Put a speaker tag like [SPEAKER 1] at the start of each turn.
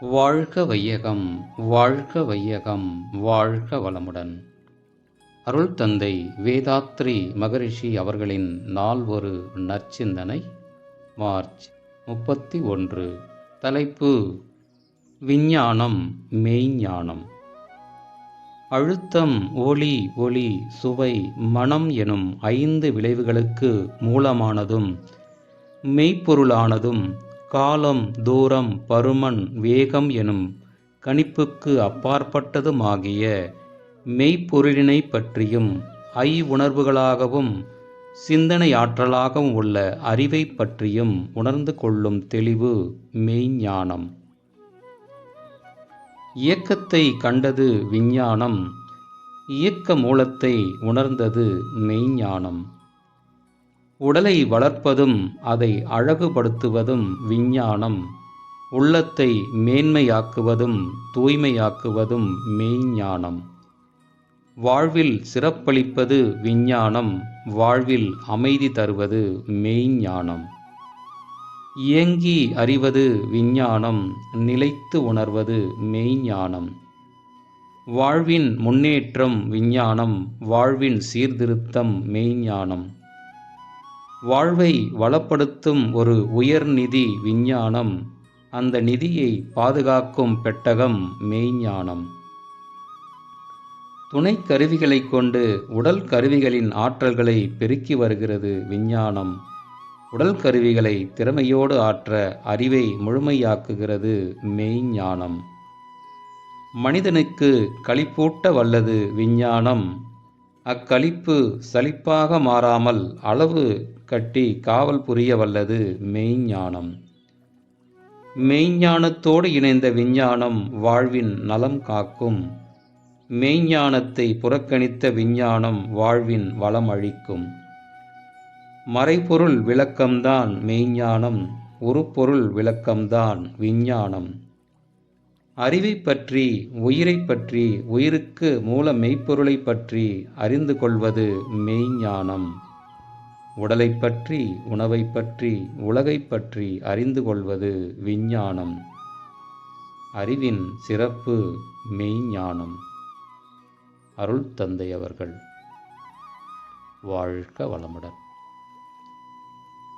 [SPEAKER 1] வாழ்க வையகம் வாழ்க வையகம் வாழ்க வளமுடன். அருள் தந்தை வேதாத்ரி மகரிஷி அவர்களின் நாள் ஒரு நற்சிந்தனை மார்ச் முப்பத்தி ஒன்று. தலைப்பு விஞ்ஞானம் மெய்ஞானம். அழுத்தம் ஒளி ஒளி சுவை மனம் எனும் ஐந்து விளைவுகளுக்கு மூலமானதும் மெய்ப்பொருளானதும் காலம் தூரம் பருமன் வேகம் எனும் கணிப்புக்கு அப்பாற்பட்டதுமாகிய மெய்ப்பொருளினை பற்றியும் ஐ உணர்வுகளாகவும் சிந்தனை ஆற்றலாகவும் உள்ள அறிவை பற்றியும் உணர்ந்து கொள்ளும் தெளிவு மெய்ஞானம். இயக்கத்தை கண்டது விஞ்ஞானம் இயக்க மூலத்தை உணர்ந்தது மெய்ஞானம். உடலை வளர்ப்பதும் அதை அழகுபடுத்துவதும் விஞ்ஞானம். உள்ளத்தை மேன்மையாக்குவதும் தூய்மையாக்குவதும் மெய்ஞானம். வாழ்வில் சிறப்பளிப்பது விஞ்ஞானம் வாழ்வில் அமைதி தருவது மெய்ஞானம். இயங்கி அறிவது விஞ்ஞானம் நிலைத்து உணர்வது மெய்ஞானம். வாழ்வின் முன்னேற்றம் விஞ்ஞானம் வாழ்வின் சீர்திருத்தம் மெய்ஞானம். வாழ்வை வளப்படுத்தும் ஒரு உயர்நிதி விஞ்ஞானம் அந்த நிதியை பாதுகாக்கும் பெட்டகம் மெய்ஞானம். துணை கருவிகளைக் கொண்டு உடல் கருவிகளின் ஆற்றல்களை பெருக்கி வருகிறது விஞ்ஞானம். உடல் கருவிகளை திறமையோடு ஆற்ற அறிவை முழுமையாக்குகிறது மெய்ஞானம். மனிதனுக்கு களிப்பூட்ட வல்லது விஞ்ஞானம். அக்களிப்பு சலிப்பாக மாறாமல் அளவு கட்டி காவல் புரிய வல்லது மெய்ஞானம். மெய்ஞானத்தோடு இணைந்த விஞ்ஞானம் வாழ்வின் நலம் காக்கும். மெய்ஞானத்தை புறக்கணித்த விஞ்ஞானம் வாழ்வின் வளம் அழிக்கும். மறைபொருள் விளக்கம்தான் மெய்ஞானம் உருப்பொருள் விளக்கம்தான் விஞ்ஞானம். அறிவை பற்றி உயிரை பற்றி உயிருக்கு மூல மெய்ப்பொருளை பற்றி அறிந்து கொள்வது மெய்ஞானம். உடலை பற்றி உணவை பற்றி உலகை பற்றி அறிந்து கொள்வது விஞ்ஞானம். அறிவின் சிறப்பு மெய்ஞானம். அருள் தந்தை அவர்கள். வாழ்க வளமுடன்.